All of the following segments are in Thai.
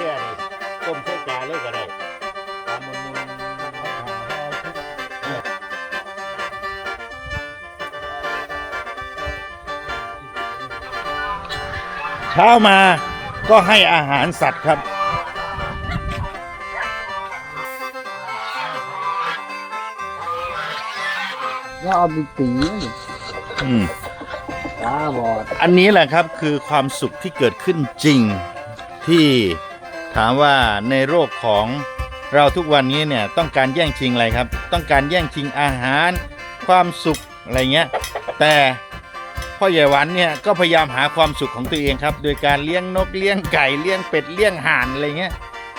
แท้นี่ต้มใส่จานเลยก็ได้ตามมุนๆเช้ามาก็ให้อาหารสัตว์ครับแล้วเอาไปตีนี่อืมตาบอด อันนี้แหละครับคือความสุขที่เกิดขึ้นจริงที่ ถามว่าในโลกของเราทุกวันนี้เนี่ยต้องการแย่งชิงอะไรครับ ต้องการแย่งชิงอาหาร ความสุขอะไรเงี้ย แต่พ่อใหญ่หวันเนี่ยก็พยายามหาความสุขของตัวเองครับ โดยการเลี้ยงนกเลี้ยงไก่เลี้ยงเป็ดเลี้ยงห่านอะไรเงี้ย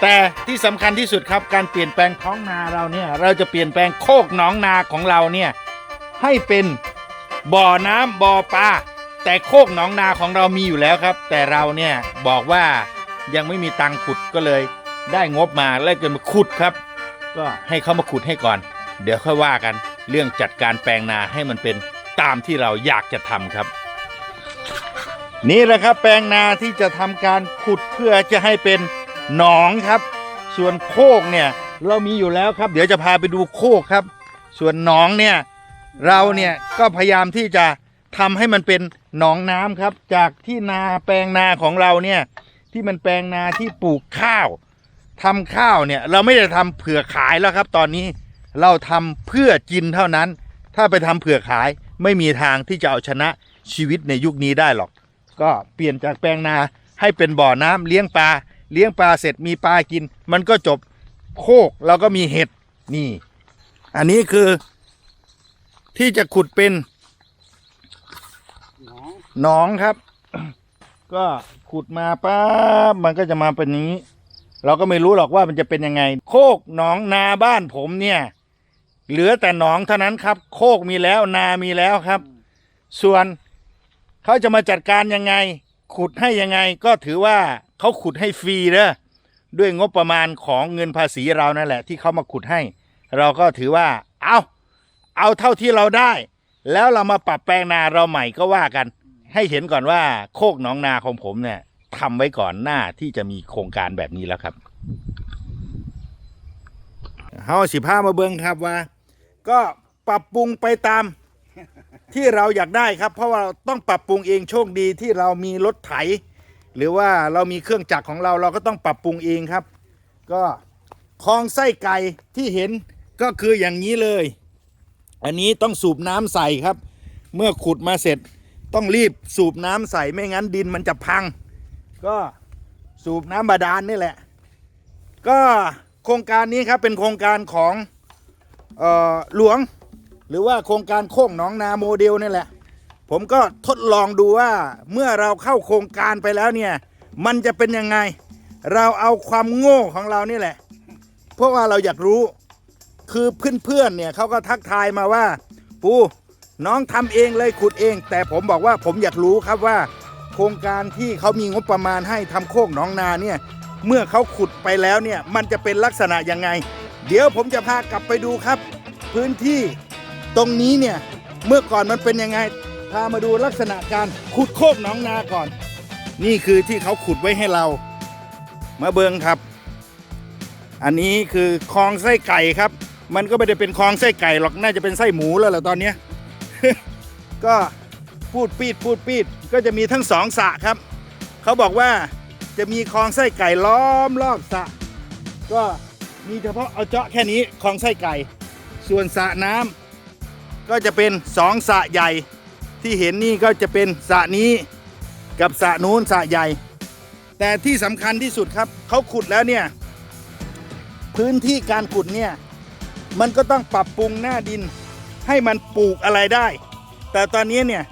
แต่ที่สำคัญที่สุดครับการเปลี่ยนแปลงท้องนาเราเนี่ยเราจะเปลี่ยนแปลงโคกหนองนาของเราเนี่ยให้เป็นบ่อน้ำบ่อปลาแต่โคกหนองนาของเรามีอยู่แล้วครับ แต่เราเนี่ยบอกว่า ยังไม่มีตังขุดก็เลยได้งบมาแล้วจะมาขุดครับ ก็ให้เขามาขุดให้ก่อน เดี๋ยวค่อยว่ากันเรื่องจัดการแปลงนาให้มันเป็นตามที่เราอยากจะทำครับ นี่แหละครับแปลงนาที่จะทำการขุดเพื่อจะให้เป็นหนองครับ ส่วนโคกเนี่ยเรามีอยู่แล้วครับ เดี๋ยวจะพาไปดูโคกครับ ส่วนหนองเนี่ยเราเนี่ยก็พยายามที่จะทำให้มันเป็นหนองน้ำครับ จากที่นาแปลงนาของเราเนี่ย ที่มันแปลงนาที่ปลูกข้าวทำข้าวเนี่ย เราไม่ได้ทำเผื่อขายแล้วครับ ตอนนี้เราทำเพื่อกินเท่านั้น ถ้าไปทำเผื่อขายไม่มีทางที่จะเอาชนะชีวิตในยุคนี้ได้หรอก ก็เปลี่ยนจากแปลงนาให้เป็นบ่อน้ำเลี้ยงปลาเลี้ยงปลาเสร็จมีปลากิน มันก็จบโคกเราก็มีเห็ดนี่ อันนี้คือที่จะขุดเป็นหนองครับ ก็ ขุดมาปั๊บมันก็จะมาเป็นนี้ เราก็ไม่รู้หรอกว่ามันจะเป็นยังไง โคกหนองนาบ้านผมเนี่ย เหลือแต่หนองเท่านั้นครับ โคกมีแล้วนามีแล้วครับ ส่วนเขาจะมาจัดการยังไง ขุดให้ยังไงก็ถือว่าเขาขุดให้ฟรีเด้อด้วยงบประมาณของเงินภาษีเรานั่นแหละ ที่เขามาขุดให้ เราก็ถือว่า เอาเอาเท่าที่เราได้ แล้วเรามาปรับแปลงนาเราใหม่ก็ว่ากัน ให้เห็นก่อนว่าโคกหนองนาของผมเนี่ยทำไว้ก่อนหน้าที่จะมีโครงการแบบนี้แล้วครับเฮาสิพามาเบิ่งครับว่า ก็ปรับปรุงไปตามที่เราอยากได้ครับ เพราะว่าเราต้องปรับปรุงเองโชคดีที่เรามีรถไถ หรือว่าเรามีเครื่องจักรของเราเราก็ต้องปรับปรุงเองครับ ก็คลองไส้ไก่ที่เห็นก็คืออย่างนี้เลย อันนี้ต้องสูบน้ำใส่ครับ เมื่อขุดมาเสร็จ ต้องรีบสูบน้ำใส่ไม่งั้นดินมันจะพัง ก็สูบน้ำบาดาลนนี่แหละ ก็โครงการนี้ครับเป็นโครงการของเออหลวง หรือว่าโครงการโค้งหนองนาโมเดลนี่แหละ ผมก็ทดลองดูว่าเมื่อเราเข้าโครงการไปแล้วเนี่ย มันจะเป็นยังไง เราเอาความโง่ของเรานี่แหละ เพราะว่าเราอยากรู้คือเพื่อนๆเนี่ยเขาก็ทักทายมาว่า ปู น้องทำเองเลยขุดเอง แต่ผมบอกว่าผมอยากรู้ครับว่า โครงการที่เขามีงบประมาณให้ทำโคกหนองนาเนี่ยเมื่อเขาขุดไปแล้วเนี่ยมันจะเป็นลักษณะยังไง เดี๋ยวผมจะพากลับไปดูครับ พื้นที่ตรงนี้เนี่ยเมื่อก่อนมันเป็นยังไง พามาดูลักษณะการขุดโคกหนองนาก่อน นี่คือที่เขาขุดไว้ให้เรา มาเบิงครับ อันนี้คือคลองไส้ไก่ครับ มันก็ไม่ได้เป็นคลองไส้ไก่หรอกน่าจะเป็นไส้หมูแล้วแหละตอนเนี้ย ก็พูดปีดพูดปีดก็จะมีทั้งสองสระครับ เขาบอกว่าจะมีคลองไส้ไก่ล้อมรอบสระก็มีเฉพาะเอาเจาะแค่นี้คลองไส้ไก่ ส่วนสระน้ำก็จะเป็นสองสระใหญ่ที่เห็นนี่ก็จะเป็นสระนี้กับสระนู้นสระใหญ่ แต่ที่สำคัญที่สุดครับเขาขุดแล้วเนี่ยพื้นที่การขุดเนี่ยมันก็ต้องปรับปรุงหน้าดิน ให้มันปลูกอะไรได้ แต่ตอนนี้เนี่ย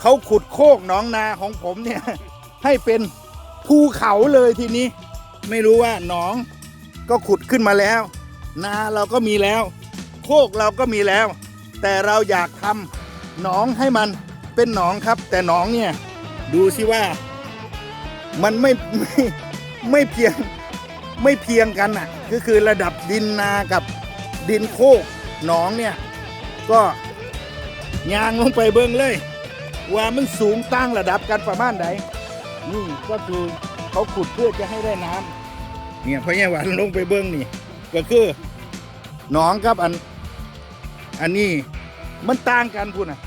เขาขุดโคกหนองนาของผมเนี่ยให้เป็นภูเขาเลยทีนี้ ไม่รู้ว่าหนองก็ขุดขึ้นมาแล้ว นาเราก็มีแล้ว โคกเราก็มีแล้ว แต่เราอยากทำหนองให้มันเป็นหนองครับ แต่หนองเนี่ยดูสิว่ามันไม่ไม่ไม่เพียงไม่เพียงกันอะก็คือระดับดินนากับดินโคกหนองเนี่ย ก็ยางลงไปเบิ้งเลย ว่ามันสูงตั้งระดับกันประมาณไหนนี่ก็คือเขาขุดเพื่อจะให้ได้น้ำเนี่ยพ่อใหญ่หวานลงไปเบิ้งนี่ ก็คือหนองกับอัน อันนี้มันต่างกันพุ่นอะ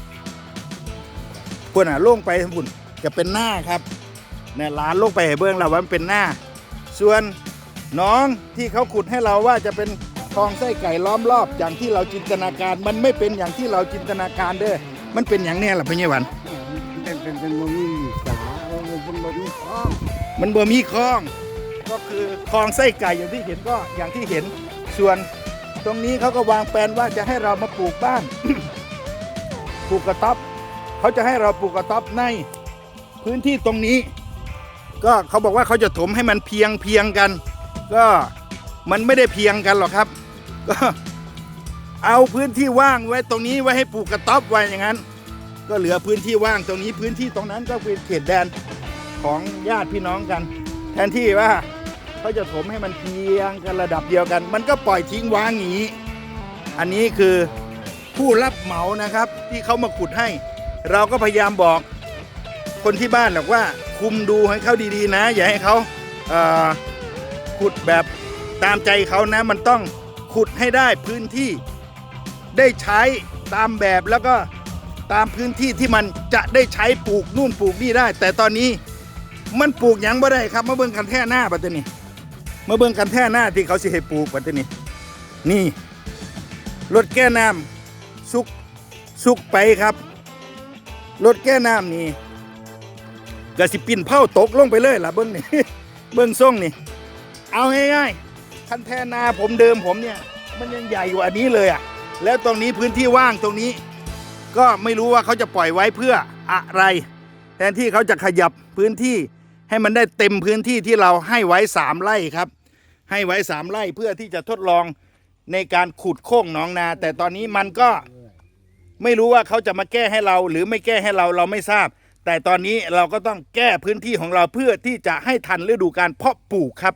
พุ่นอะลงไปพุ่นจะเป็นหน้าครับเนี่ยหลานลงไปเบิ้องเราว่ามันเป็นหน้า ส่วนน้องที่เขาขุดให้เราว่าจะเป็น คลองไส้ไก่ล้อมรอบอย่างที่เราจินตนาการ มันไม่เป็นอย่างที่เราจินตนาการเด้อมันเป็นอย่างแน่ล่ะพ่อใหญ่หวานเป็นเป็นเป็นบ่มีสาเป็นเป็นบ่มีข้องมันบ่มีคลอง ก็คือคลองไส้ไก่อย่างที่เห็นก็อย่างที่เห็นส่วนตรงนี้เขาก็วางแผนว่าจะให้เรามาปลูกบ้านปลูกกระต๊อบเขาจะให้เราปลูกกระต๊อบในพื้นที่ตรงนี้ ก็เขาบอกว่าเขาจะถมให้มันเพียงเพียงกัน ก็ มันไม่ได้เพียงกันหรอกครับ ก็เอาพื้นที่ว่างไว้ตรงนี้ไว้ให้ปลูกกระต๊อบไว้อย่างนั้น ก็เหลือพื้นที่ว่างตรงนี้พื้นที่ตรงนั้นก็เป็นเขตแดนของญาติพี่น้องกัน แทนที่ว่าเขาจะถมให้มันเพียงกันระดับเดียวกัน มันก็ปล่อยทิ้งว้างอย่างนี้ อันนี้คือผู้รับเหมานะครับ ที่เขามาขุดให้ เราก็พยายามบอกคนที่บ้านหรอกว่าคุมดูให้เขาดีๆนะ อย่าให้เขาเขุดแบบ ตามใจเขานะมันต้องขุดให้ได้พื้นที่ได้ใช้ตามแบบแล้วก็ตามพื้นที่ที่มันจะได้ใช้ปลูกนู่นปลูกนี่ได้ แต่ตอนนี้มันปลูกยังบ่ได้ครับมาเบิ่งกันแท่หน้าปัตตานีมาเบิ่งกันแท่หน้าที่เขาสิให้ปลูกปัตตานีนี่รถแก้น้ำสุกสุกไปครับรถแก้น้ำนี่ก็สิปิ่นเผาตกลงไปเลยล่ะเบิ่งนี่เบิ่งส่งนี่ เอาง่ายๆ คันแท่นาผมเดิมผมเนี่ย มันยังใหญ่กว่าอันนี้เลยอะแล้วตรงนี้พื้นที่ว่างตรงนี้ ก็ไม่รู้ว่าเขาจะปล่อยไว้เพื่ออะไร แทนที่เขาจะขยับพื้นที่ให้มันได้เต็มพื้นที่ที่เราให้ไว้สามไร่ครับ ให้ไว้สามไร่เพื่อที่จะทดลองในการขุดโค้งหนองนา แต่ตอนนี้มันก็ไม่รู้ว่าเขาจะมาแก้ให้เรา หรือไม่แก้ให้เราเราไม่ทราบ แต่ตอนนี้เราก็ต้องแก้พื้นที่ของเราเพื่อที่จะให้ทันฤดูการเพาะปลูกครับ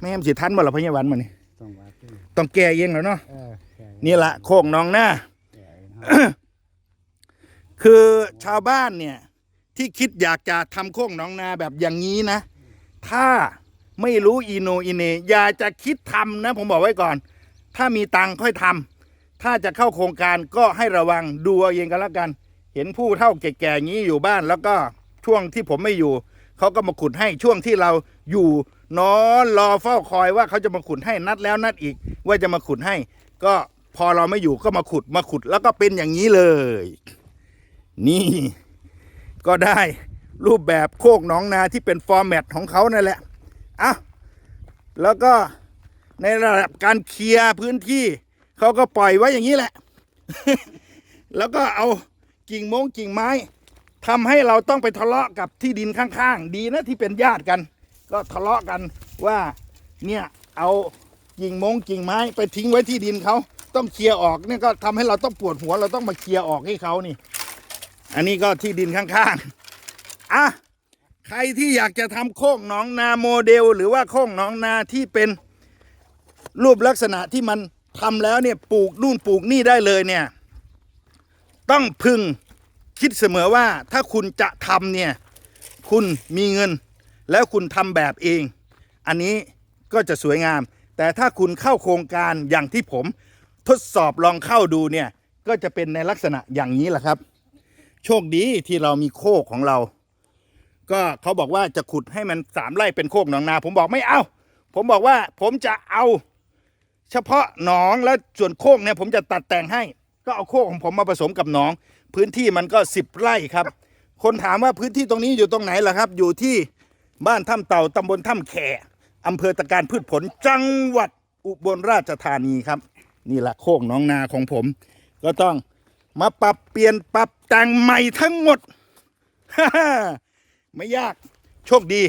แม่มนสิทันบ่ล่ะพะยาวันมานี่ต้องว่าขึ้นต้องแก้เองแล้วเนาะเออใช่นี่ละโค้งหนองนาใช่เนาะคือชาวบ้านเนี่ย ที่คิดอยากจะทำโค้งหน้องนาแบบอย่างนี้นะ ถ้าไม่รู้อีโนอีเหนอย่าจะคิดทำนะ ผมบอกไว้ก่อน ถ้ามีตังค์ค่อยทำถ้าจะเข้าโครงการก็ให้ระวังดูเอาเองกันแล้วกัน เห็นผู้เฒ่าแก่ๆอย่างนี้อยู่บ้าน แล้วก็ช่วงที่ผมไม่อยู่ เขาก็มาขุดให้ช่วงที่เราอยู่ นอนรอเฝ้าคอยว่าเขาจะมาขุดให้นัดแล้วนัดอีก ว่าจะมาขุดให้ ก็พอเราไม่อยู่ก็มาขุดมาขุดแล้วก็เป็นอย่างนี้เลย นี่ ก็ได้รูปแบบโคกหนองนาที่เป็นฟอร์แมตของเขานั่นแหละอะแล้วก็ในระดับการเคลียร์พื้นที่เขาก็ปล่อยไว้อย่างนี้แหละ แล้วก็เอากิ่งมงกิ่งไม้ทำให้เราต้องไปทะเลาะกับที่ดินข้างๆ ดีนะที่เป็นญาติกัน ก็ทะเลาะกันว่าเนี่ยเอากิ่งมงกิ่งไม้ไปทิ้งไว้ที่ดินเขาต้องเคลียร์ออกเนี่ยก็ทำให้เราต้องปวดหัวเราต้องมาเคลียร์ออกให้เขานี่ อันนี้ก็ที่ดินข้างๆอะใครที่อยากจะทำโค้งหนองนาโมเดล หรือว่าโค้งหนองนาที่เป็นรูปลักษณะที่มันทำแล้วเนี่ยปลูกนู่นปลูกนี่ได้เลยเนี่ย ต้องพึงคิดเสมอว่าถ้าคุณจะทำเนี่ย คุณมีเงิน แล้วคุณทำแบบเอง อันนี้ก็จะสวยงาม แต่ถ้าคุณเข้าโครงการอย่างที่ผมทดสอบลองเข้าดูเนี่ย ก็จะเป็นในลักษณะอย่างนี้แหละครับ โชคดีที่เรามีโคกของเรา ก็เขาบอกว่าจะขุดให้มันสามไร่เป็นโคกหนองนา ผมบอกไม่เอา ผมบอกว่าผมจะเอาเฉพาะหนองแล้วส่วนโคกเนี่ยผมจะตัดแต่งให้ ก็เอาโคกของผมมาผสมกับหนอง พื้นที่มันก็สิบไร่ครับ คนถามว่าพื้นที่ตรงนี้อยู่ตรงไหนล่ะครับ อยู่ที่ บ้านถ้ำเต่าตำบลถ้ำแขอำเภอตะการพืชผลจังหวัดอุบลราชธานีครับ นี่แหละโคกหนองนาของผม ก็ต้องมาปรับเปลี่ยนปรับแต่งใหม่ทั้งหมดไม่ยากโชคดี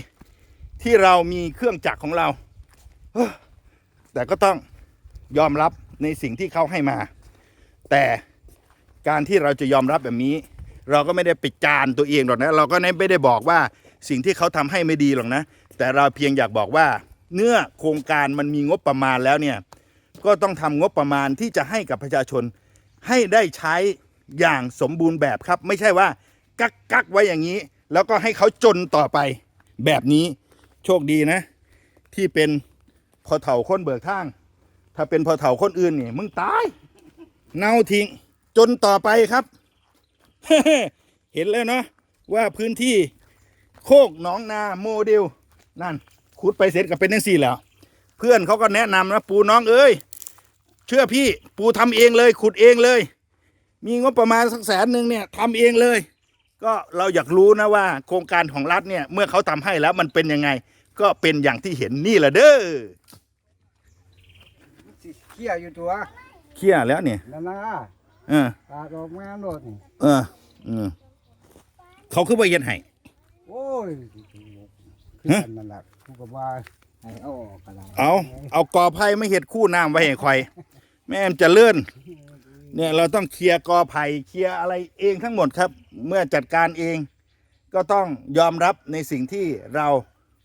ที่เรามีเครื่องจักรของเรา แต่ก็ต้องยอมรับในสิ่งที่เขาให้มา แต่การที่เราจะยอมรับแบบนี้ เราก็ไม่ได้ปิดจานตัวเองหรอกนะ เราก็ไม่ได้บอกว่า สิ่งที่เขาทำให้ไม่ดีหรอกนะ แต่เราเพียงอยากบอกว่า เนื้อโครงการมันมีงบประมาณแล้วเนี่ยก็ต้องทำงบประมาณที่จะให้กับประชาชนให้ได้ใช้อย่างสมบูรณ์แบบครับ ไม่ใช่ว่า กักกักไว้อย่างนี้ แล้วก็ให้เขาจนต่อไปแบบนี้โชคดีนะ ที่เป็นพอเถ่าคนเบิกทาง ถ้าเป็นพอเถ่าคนอื่นนี่มึงตาย เน่าทิ้งจนต่อไปครับ เห็นแล้วเนาะว่าพื้นที่ โคกหนองนาโมเดลนั่นขุดไปเสร็จก็เป็นจังสี่แล้ว เพื่อนเขาก็แนะนำนะปูน้องเอ้ยเชื่อพี่ปูทำเองเลย ขุดเองเลย มีงบประมาณสักแสนหนึ่งเนี่ยทำเองเลย ก็เราอยากรู้นะว่า โครงการของรัฐเนี่ยเมื่อเขาทำให้แล้วมันเป็นยังไง ก็เป็นอย่างที่เห็นนี่แหละเด้อสิเขี้ยอยู่ตัวเคลียร์แล้วเนี่ยนั่นนะเออตาดอกงานโลดนี่เออเออเขาคือว่าเย็นให้ โอ้ยคือฮะกันนั่นแหละกูก็ว่าให้เอาออกก็ได้เอาเอากอไผ่ไม่เห็ดคู่น้ำไว้ให้คอย แม่มจะเลื่อนเนี่ยเราต้องเคลียร์กอไผ่เคลียร์อะไรเองทั้งหมดครับ เมื่อจัดการเอง ก็ต้องยอมรับในสิ่งที่เรา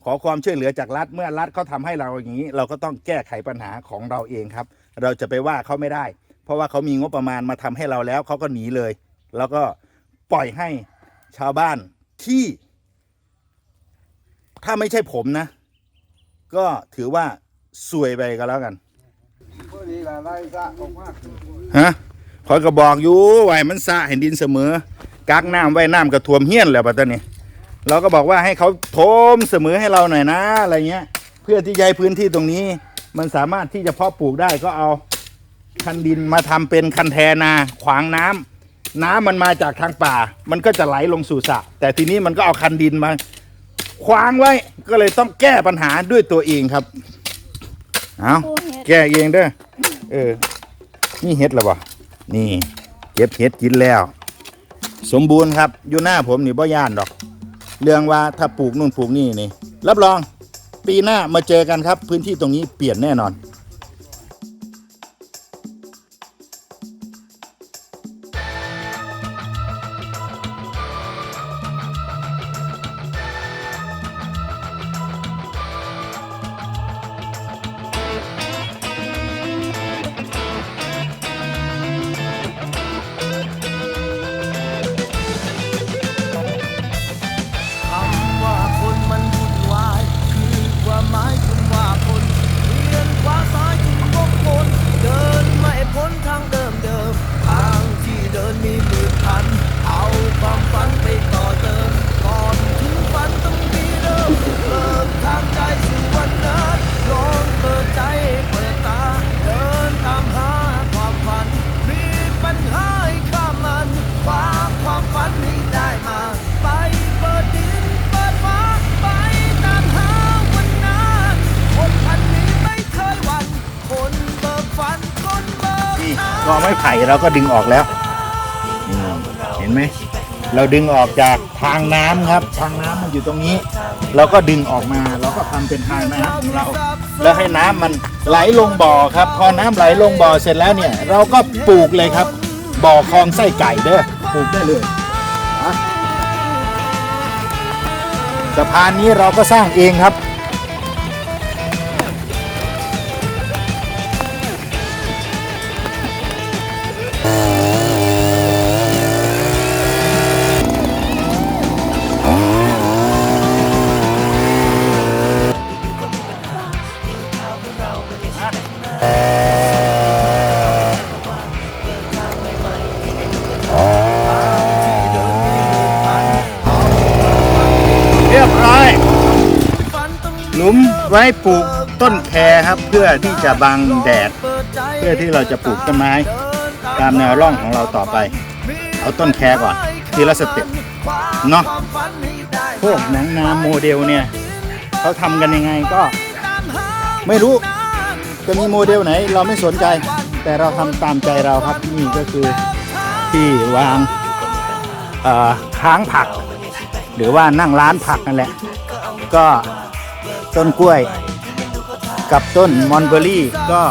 ขอความช่วยเหลือจากรัฐ เมื่อรัฐเขาทำให้เราอย่างนี้ เราก็ต้องแก้ไขปัญหาของเราเองครับ เราจะไปว่าเขาไม่ได้ เพราะว่าเขามีงบประมาณมาทำให้เราแล้วเขาก็หนีเลย แล้วก็ปล่อยให้ชาวบ้านที่ ถ้าไม่ใช่ผมนะ ก็ถือว่าซวยไปก็แล้วกันพวกนี้ละไล่ซะอกมาฮะคอยก็บอกอยู่ไว้มันสะเห็นดินเสมอกักน้ำไว้น้ำกระท่วมเฮี้ยนแล้วปัตตานีเราก็บอกว่าให้เขาโถมเสมอให้เราหน่อยนะ อะไรเงี้ย เพื่อที่จะให้พื้นที่ตรงนี้ มันสามารถที่จะเพาะปลูกได้ก็เอาคันดินมาทำเป็นคันแทนาขวางน้ำน้ำมันมาจากทางป่า มันก็จะไหลลงสู่สระแต่ทีนี้มันก็เอาคันดินมา ขวางไว้ก็เลยต้องแก้ปัญหาด้วยตัวเองครับ เอาแก้เองเด้อเออ นี่เห็ดหรอวะนี่ เก็บเห็ดกินแล้ว สมบูรณ์ครับ อยู่หน้าผมนี่บ่ย่านดอก เรื่องว่าถ้าปลูกนู่นปลูกนี่นี่ รับรอง ปีหน้ามาเจอกันครับ พื้นที่ตรงนี้เปลี่ยนแน่นอน กอไม้ไผ่เราก็ดึงออกแล้วนี่เห็นไหมเราดึงออกจากทางน้ำครับ ทางน้ำมันอยู่ตรงนี้ เราก็ดึงออกมาเราก็ทำเป็นทางน้ำของเรา แล้วให้น้ำมันไหลลงบ่อครับ พอน้ำไหลลงบ่อเสร็จแล้วเนี่ย เราก็ปลูกเลยครับ บ่อคลองไส้ไก่เด้อปลูกได้เลยสะพานนี้เราก็สร้างเองครับ เรียบร้อย หลุมไว้ปลูกต้นแคครับ เพื่อที่จะบังแดด เพื่อที่เราจะปลูกต้นไม้ ตามแนวร่องของเราต่อไป เอาต้นแคก่อนทีละสเต็ปเนาะพวกหนังนาโมเดลเนี่ย เขาทำกันยังไงก็ไม่รู้ จะมีโมเดลไหนเราไม่สนใจ แต่เราทำตามใจเราครับนี่ก็คือที่วางอ่อค้างผัก หรือว่านั่งร้านผักนั่นแหละ ก็ต้นกล้วย กับต้นมอนเบอรี่ก็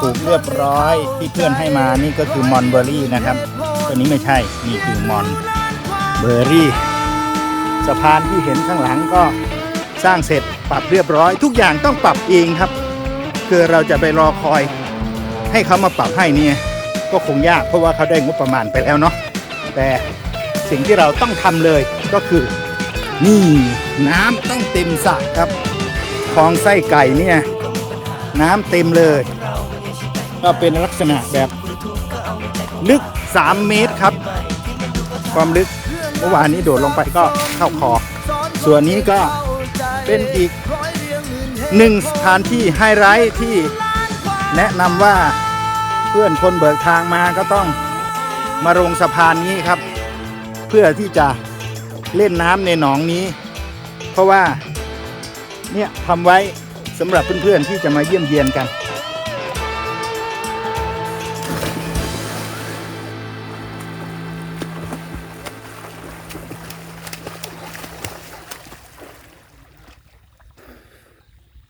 ปลูกเรียบร้อยที่เพื่อนให้มานี่ก็คือมอนเบอรี่นะครับตัวนี้ไม่ใช่นี่คือมอนเบอรี่สะพานที่เห็นข้างหลังก็สร้างเสร็จปรับเรียบร้อย ทุกอย่างต้องปรับเองครับ คือเราจะไปรอคอยให้เขามาปรับให้เนี่ยก็คงยากเพราะว่าเขาได้งบประมาณไปแล้วเนาะแต่สิ่งที่เราต้องทำเลยก็คือ นี่น้ำต้องเต็มสระครับคลองไส้ไก่เนี่ยน้ำเต็มเลย ก็เป็นลักษณะแบบลึก 3 เมตรครับ ความลึกเมื่อวานนี้โดดลงไปก็เข้าคอ ส่วนนี้ก็เป็นอีก หนึ่งสถานที่ไฮไลท์ที่แนะนำว่าเพื่อนคนเบิกทางมาก็ต้องมาลงสะพานนี้ครับ เพื่อที่จะเล่นน้ำในหนองนี้ เพราะว่าเนี่ยทำไว้สำหรับเพื่อนๆที่จะมาเยี่ยมเยียนกัน